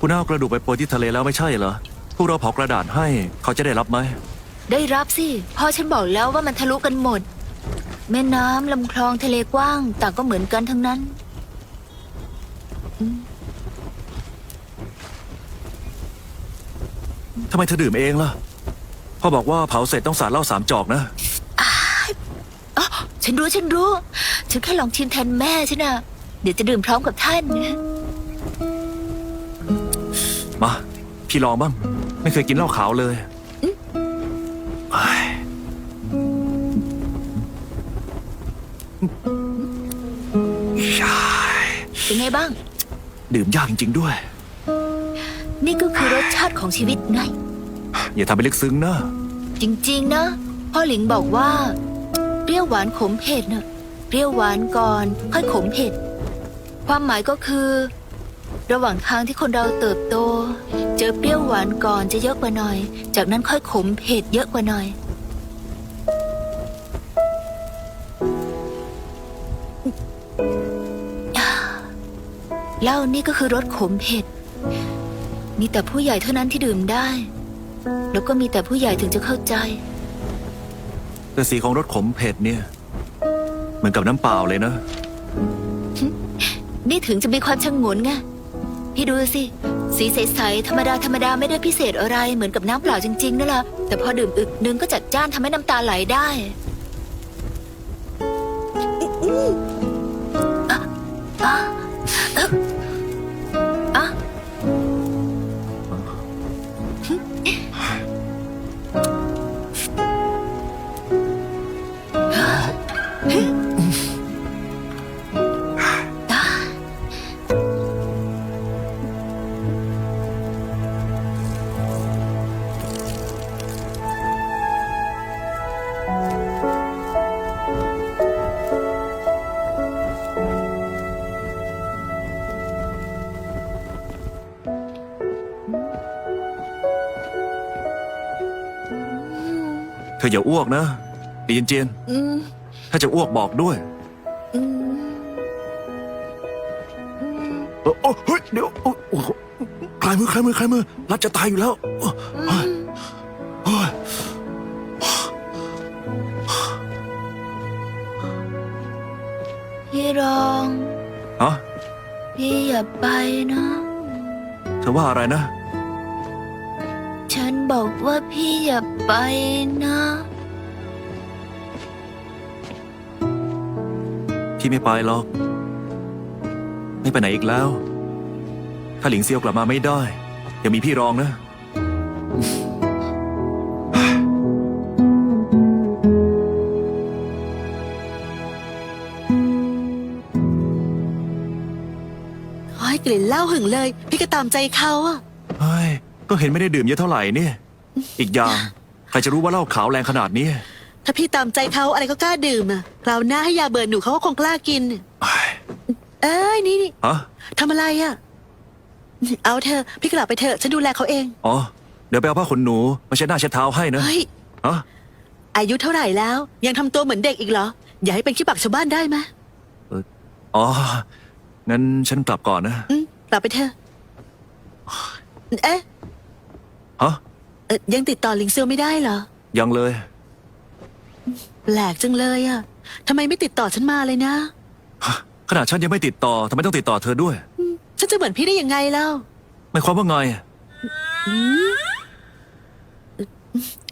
คุณเอากระดูกไปโปรยที่ทะเลแล้วไม่ใช่เหรอ พวกเราเผากระดาษให้เขาจะได้รับไหม ได้รับสิพ่อฉันบอกแล้วว่ามันทะลุกันหมด แม่น้ำลำคลองทะเลกว้าง ต่างก็เหมือนกันทั้งนั้น ทำไมเธอดื่มเองล่ะ พ่อบอกว่าเผาเสร็จต้องสาดเหล้าสามจอกนะ อ๋อฉันรู้ฉันรู้ ฉันแค่ลองชิมแทนแม่ฉันนะเดี๋ยวจะดื่มพร้อมกับท่าน มา พี่ลองบ้าง ไม่เคยกินเหล้าขาวเลยเฮ้ยยายเป็นไงบ้าง ดื่มยากจริง ๆ ด้วย นี่ก็คือรสชาติของชีวิตไง อย่าทำไปลึกซึ้งนะจริง ๆ นะ พ่อหลิงบอกว่า เปรี้ยวหวานขมเผ็ดนะเปรี้ยวหวานก่อน ค่อยขมเผ็ด ความหมายก็คือ ระหว่างทางที่คนเราเติบโต เจอเปรี้ยวหวานก่อนจะเยอะกว่าหน่อย จากนั้นค่อยขมเผ็ดเยอะกว่าหน่อย เหล้านี่ก็คือรสขมเผ็ด มีแต่ผู้ใหญ่เท่านั้นที่ดื่มได้ แล้วก็มีแต่ผู้ใหญ่ถึงจะเข้าใจ แต่สีของรสขมเผ็ดเนี่ย เหมือนกับน้ำเปล่าเลยนะ นี่ถึงจะมีความชงนไง พี่ดูสิ สีใสๆธรรมดาธรรมดาไม่ได้พิเศษอะไรเหมือนกับน้ำเปล่าจริงๆนั่นแหละแต่พอดื่มอึกนึงก็จัดจ้านทำให้น้ำตาไหลได้ เธออย่าอ้วกนะปีนเจียน อืมถ้าจะอ้วกบอกด้วยอืมเออโอ้เฮ้ยเดี๋ยวโอ้โอ้โหคลายมือคลายมือคลายมือรัดจะตายอยู่แล้วโอ้เฮ้ยเฮ้ยพี่รอง ฮะพี่อย่าไปนะ เธอว่าอะไรนะฉัน บอกว่าพี่อย่าไปนะ พี่ไม่ไปหรอก ไม่ไปไหนอีกแล้ว ถ้าหลิงเซียวกลับมาไม่ได้ยังมีพี่รองนะ โอ้ยกลิ่นเหล้าหึงเลย พี่ก็ตามใจเขาอะเฮ้ย ก็เห็นไม่ได้ดื่มเยอะเท่าไหร่เนี่ย อีกอย่างใครจะรู้ว่าเหล้าขาวแรงขนาดนี้ถ้าพี่ตามใจเขาอะไรก็กล้าดื่มอะคราวหน้าให้ยาเบื่อหนูเขาก็คงกล้ากินเฮ้ยเอ้ยนี่นี่ฮะทำอะไรอะเอาเธอะพี่กลับไปเถอะฉันดูแลเขาเอง อ๋อ เดี๋ยวไปเอาผ้าขนหนูมาเช็ดหน้าเช็ดเท้าให้นะเฮ้ยฮะอายุเท่าไหร่แล้ว ยังทำตัวเหมือนเด็กอีกเหรอ อย่าให้เป็นขี้ปากชาวบ้านได้ไหมอ๋อ งั้นฉันกลับก่อนนะอืมกลับไปเถอะ เอ๊ะ ฮะ เอ่อยังติดต่อลิงเซียวไม่ได้เหรอ ยังเลย แปลกจังเลยอะทำไมไม่ติดต่อฉันมาเลยนะ ขนาดฉันยังไม่ติดต่อทำไมต้องติดต่อเธอด้วย ฉันจะเหมือนพี่ได้ยังไงเล่า หมายความว่าไง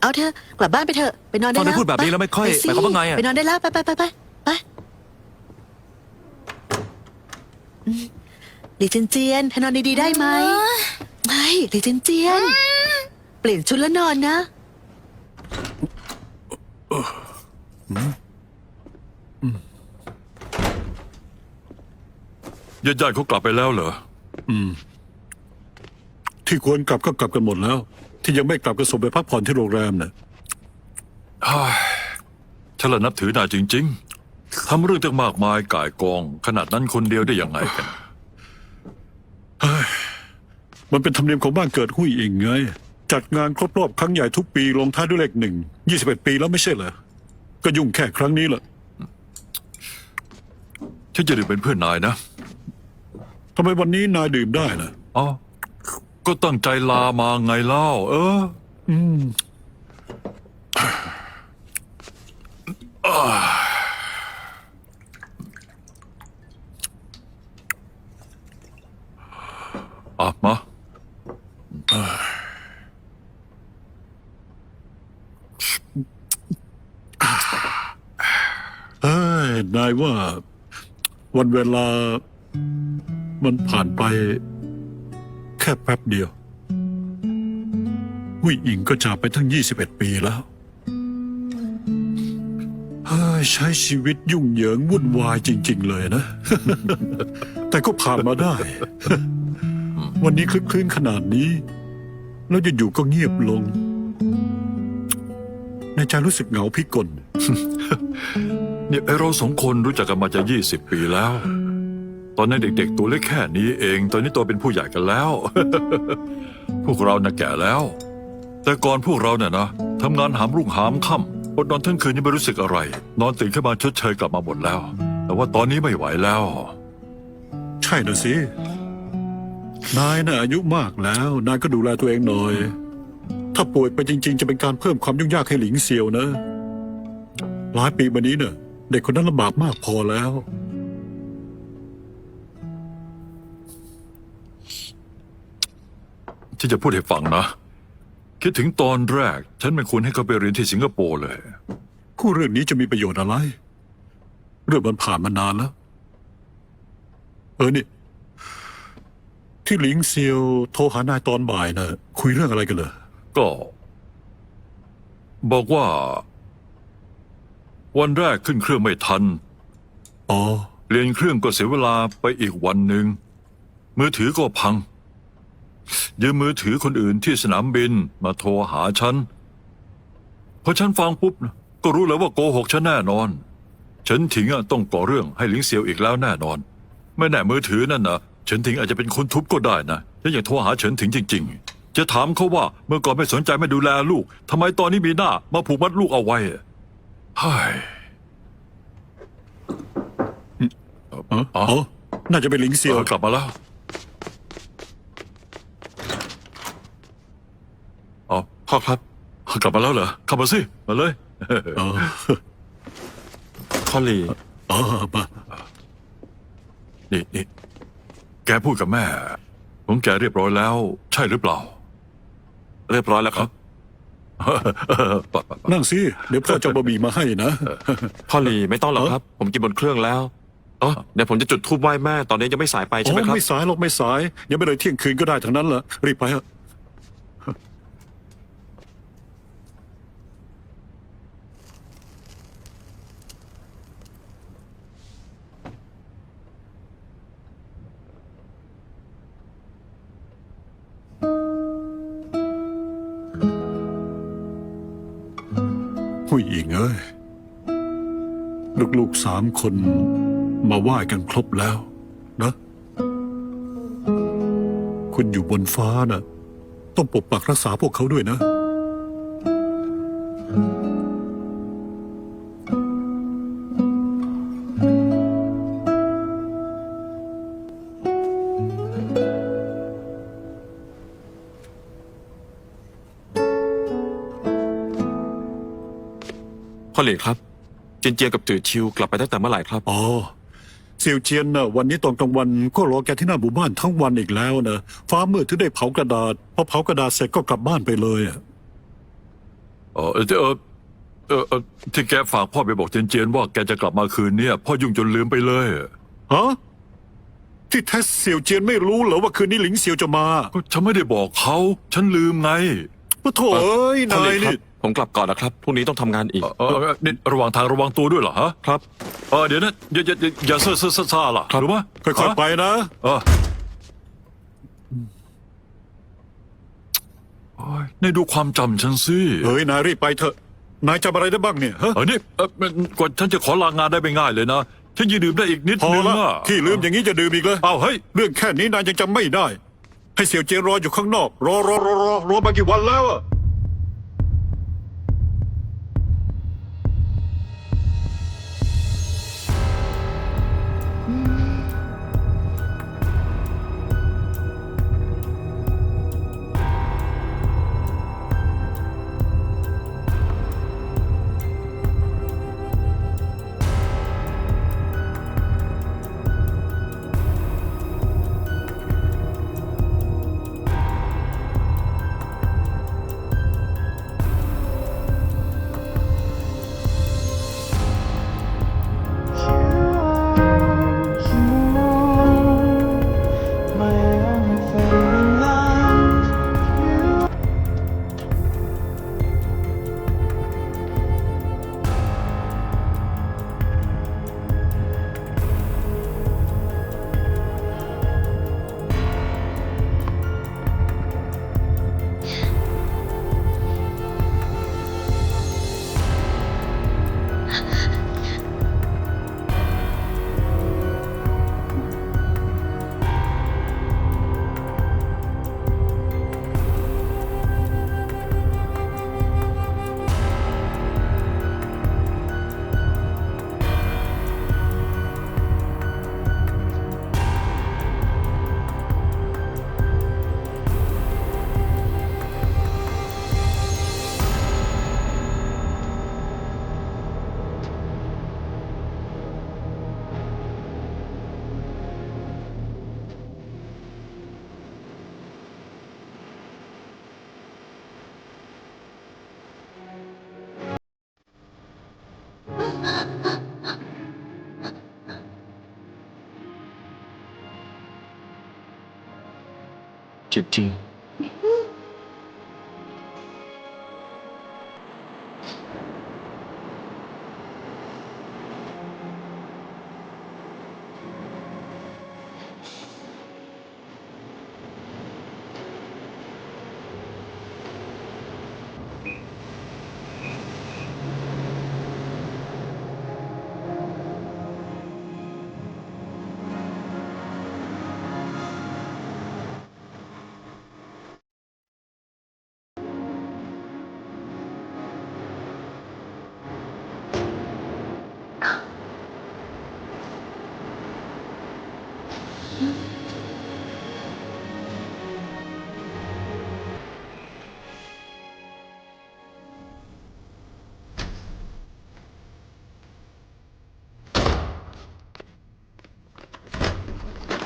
เอาเถอะกลับบ้านไปเถอะ ไปนอนได้ฟังแล้วเธอพูดแบบนี้แล้วไม่ค่อยปสิหมายความว่าไงอะ ไปนอนได้แล้ว ไปไปไปไปไปอืมหลีเจยนเจียนเธอนอนดีๆได้ไหมไม่หลีเจยนเจียน เปลี่ยนชุดแล้วนอนนะ ญาติๆเขากลับไปแล้วเหรอ ที่ควรกลับก็กลับกันหมดแล้ว ที่ยังไม่กลับก็ส่งไปพักผ่อนที่โรงแรมน่ะ ฉันละนับถือนายจริง ๆ ทำเรื่องตั้งมากมายก่ายกอง ขนาดนั้นคนเดียวได้ยังไงกัน มันเป็นธรรมเนียมของบ้านเกิดหุ้ยอิงไง จัดงานครบรอบครั้งใหญ่ทุกปีลงท้ายด้วยเลขหนึ่งยี่สิบเอ็ดปีแล้วไม่ใช่เหรอ ก็ยุ่งแค่ครั้งนี้แหละฉันจะดื่มเป็นเพื่อนนายนะ ทำไมวันนี้นายดื่มได้ล่ะอ๋อก็ตั้งใจลามาไงเล่า เออ อืมอะมา เอ้ย นายว่า วันเวลามันผ่านไป แค่แป๊บเดียวหุยอิงก็จากไปทั้ง 21 ปีแล้วใช้ชีวิตยุ่งเหยิงวุ่นวายจริง ๆ เลยนะ แต่ก็ผ่านมาได้ วันนี้คลึกคลื้นขนาดนี้ แล้วอยู่ๆก็เงียบลง ในใจรู้สึกเหงาพิกล นี่ยไอเราสองคนรู้จักกันมาจะยี่สิบปีแล้ว ตอนนั้นเด็ก ๆ ตัวเล็กแค่นี้เอง ตอนนี้โตเป็นผู้ใหญ่กันแล้ว พวกเราน่ะแก่แล้ว แต่ก่อนพวกเราเนี่ยนะทำงานหามรุ่งหามค่ำอดนอนทั้งคืนยังไม่รู้สึกอะไร นอนตื่นขึ้นมาชดเชยกลับมาหมดแล้ว แต่ว่าตอนนี้ไม่ไหวแล้ว ใช่นะสิ นายน่ะอายุมากแล้ว นายก็ดูแลตัวเองหน่อย ถ้าป่วยไปจริง ๆ จะเป็นการเพิ่มความยุ่งยากให้หลิงเซียวนะ หลายปีมานี้เน่ะ เด็กคนนั้นลำบากมากพอแล้วที่จะพูดให้ฟังนะ คิดถึงตอนแรก ฉันไม่ควรให้เขาไปเรียนที่สิงคโปร์เลย คู่เรื่องนี้จะมีประโยชน์อะไร เรื่องมันผ่านมานานแล้ว เออนี่ ที่หลิงเซียวโทรหานายตอนบ่ายน่ะคุยเรื่องอะไรกันเลยก็ บอกว่า วันแรกขึ้นเครื่องไม่ทัน อ๋อเปลี่ยนเครื่องก็เสียเวลาไปอีกวันหนึ่ง มือถือก็พัง ยืมมือถือคนอื่นที่สนามบินมาโทรหาฉัน พอฉันฟังปุ๊บนะก็รู้แล้วว่าโกหกฉันแน่นอน ฉันถิงอะต้องก่อเรื่องให้หลิงเซียวอีกแล้วแน่นอน ไม่แน่มือถือนั่นนะฉันถิงอาจจะเป็นคนทุบก็ได้นะฉันอยากโทรหาฉันถิงจริง ๆ จะถามเขาว่าเมื่อก่อนไม่สนใจไม่ดูแลลูกทำไมตอนนี้มีหน้ามาผูกมัดลูกเอาไว้อะเฮ้ยอ๋ออ๋อน่าจะเป็นหลิงเซียวเออกลับมาแล้วอ๋อพ่อครับ กลับมาแล้วเหรอเข้ามาสิ มาเลยอ๋อพ่อหลีอ๋อมานี่นี่แกพูดกับแม่ของแกเรียบร้อยแล้ว ใช่หรือเปล่า เรียบร้อยแล้วครับ ปะปะปะนั่งสิเดี๋ยวพ่อจะเอาบะหมี่มาให้นะ พ่อหลีไม่ต้องหรอกครับ ผมกินบนเครื่องแล้วอ๋อเดี๋ยวผมจะจุดธูปไหว้แม่ ตอนนี้ยังไม่สายไปอ๋ใช่ไหมอครับ ไม่สายหรอกไม่สาย ยังไม่เลยเที่ยงคืนก็ได้ทั้งนั้นแหละรีบไปเถอะ ผู้หญิงเอ้ย ลูกๆสามคนมาไหว้กันครบแล้วนะ คุณอยู่บนฟ้าน่ะ ต้องปกปักรักษาพวกเขาด้วยนะ พ่อหลีครับจินเจียกับจือชิวกลับไปตั้งแต่เมื่อไหร่ครับ อ๋อเสี่ยวเจียนน่ะวันนี้ตอนกลางวันก็รอแกที่หน้าหมู่บ้านทั้งวันอีกแล้วนะฟ้ามืดถึงได้เผากระดาษพอเผากระดาษเสร็จก็กลับบ้านไปเลยอะเออเออเออเออเออที่แกฝากพ่อไปบอกเจนเจนว่าแกจะกลับมาคืนเนี่ยพ่อยุ่งจนลืมไปเลยฮะที่แท้เสี่ยวเจียนไม่รู้เหรอว่าคืนนี้หลิงเสี่ยวจะมาก็ฉันไม่ได้บอกเขา ฉันลืมไงปะโถเอ้ยพ่อนาหลียครันี่บ ผมกลับก่อนนะครับพรุ่งนี้ต้องทำงานอีก เออเออนี่ระหว่างทางระวังตัวด้วยเหรอฮะครับ เออเดี๋ยวนะอย่าอย่าอย่าอย่าเซ่อเซ่อเซ่อซ่าล่ะครับ รู้ไหมค่อยๆไปนะ เออโอ้ยนี่ดูความจำฉันสิเฮ้ย นายรีบไปเถอะ นายจำอะไรได้บ้างเนี่ยฮะเออนี่เออมันกว่าฉันจะขอลางานได้ไม่ง่ายเลยนะฉันยืนดื่มได้อีกนิดพอนึงละอะที่ลืมอย่างนี้จะดื่มอีกเลย เอาเฮ้ย เรื่องแค่นี้นายยังจำไม่ได้ ให้เสี่ยวเจียนรออยู่ข้างนอก รอรอรอรอรอมากี่วันแล้วอะ จริ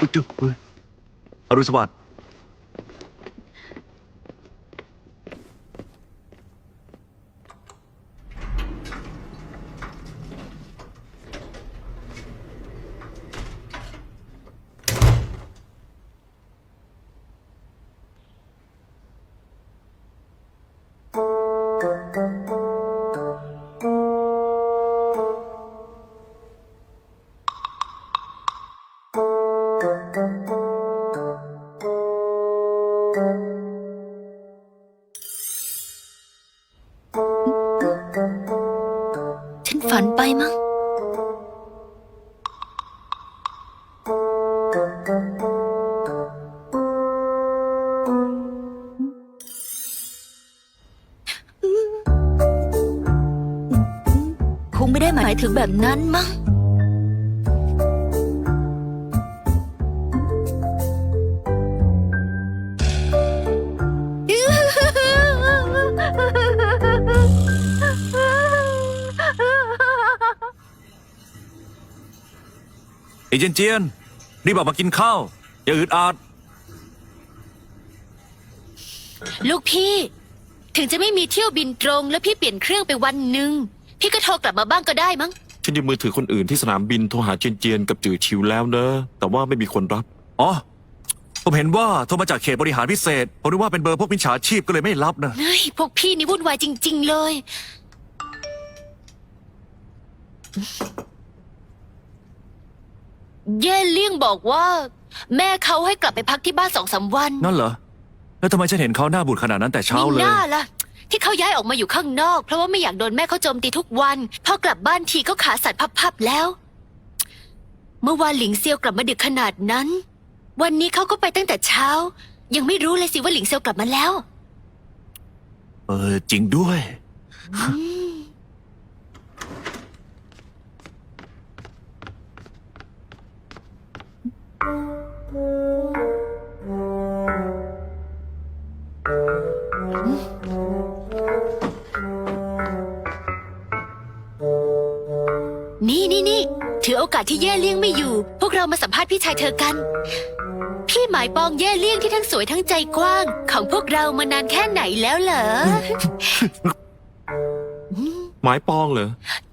งอุ๊ย งไม่ได้หมายถึงแบบนั้นมั้ง ไอ้เจยนเจียนรีบออกมากินข้าว อย่าอึดอัดลูกพี่ ถึงจะไม่มีเที่ยวบินตรง แล้วพี่เปลี่ยนเครื่องไปวันหนึ่ง พี่ก็โทรกลับมาบ้างก็ได้มั้งๆฉันยืมมือถือคนอื่นที่สนามบินโทรหาเจียนเจียนกับจือชิวแล้วเนอะแต่ว่าไม่มีคนรับ อ๋อ ผมเห็นว่าโทรมาจากเขตบริหารพิเศษ ผมนึกว่าเป็นเบอร์พวกมิจฉาชีพก็เลยไม่รับนะ เฮ้ยพวกพี่นี่วุ่นวายจริง ๆ เลย เย่เลี่ยงบอกว่า แม่เขาให้กลับไปพักที่บ้านสองสามวันนั่นเหรอ แล้วทำไมฉันเห็นเขาหน้าบูดขนาดนั้นแต่เช้ามีเลหยน้าล่ะ ที่เขาย้ายออกมาอยู่ข้างนอก เพราะว่าไม่อยากโดนแม่เขาโจมตีทุกวัน พอกลับบ้านทีก็ขาสั่นพับๆแล้ว เมื่อวานหลิงเซียวกลับมาดึกขนาดนั้น วันนี้เขาก็ไปตั้งแต่เช้า ยังไม่รู้เลยสิว่าหลิงเซียวกลับมาแล้ว เออจริงด้วย นี่นี่นี่ถือโอกาสที่เย่เลี่ยงไม่อยู่ พวกเรามาสัมภาษณ์พี่ชายเธอกัน พี่หมายปองเย่เลี่ยงที่ทั้งสวยทั้งใจกว้าง ของพวกเรามานานแค่ไหนแล้วเหรอ หมายปองเหรอ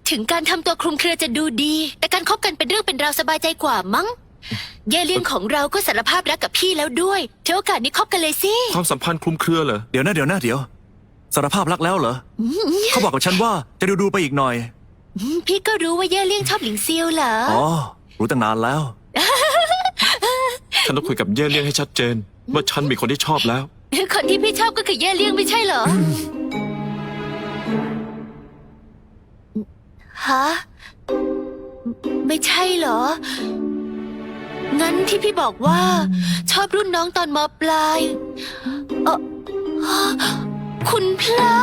ถึงการทำตัวคลุมเครือจะดูดี แต่การคบกันเป็นเรื่องเป็นราวสบายใจกว่ามั้ง เย่เลี่ยงของเราก็สารภาพรักกับพี่แล้วด้วยถือโอกาสนี้คบกันเลยสิ ความสัมพันธ์คลุมเครือเหรอ เดี๋ยวนะเดี๋ยวนะเดี๋ยว สารภาพรักแล้วเหรอ เขาบอกกับฉันว่าจะดูดูๆไปอีกหน่อย อืมพี่ก็รู้ว่าเย่เลี่ยงชอบหลิงเซียวเหรออ๋อ รู้ตั้งนานแล้ว ฉันต้องคุยกับเย่เลี่ยงให้ชัดเจน ว่าฉันมีคนที่ชอบแล้ว คนที่พี่ชอบก็คือเย่เลี่ยงไม่ใช่เหรอฮะไม่ใช่เหรอ งั้นที่พี่บอกว่า ชอบรุ่นน้องตอนมปลายเออคุณพระ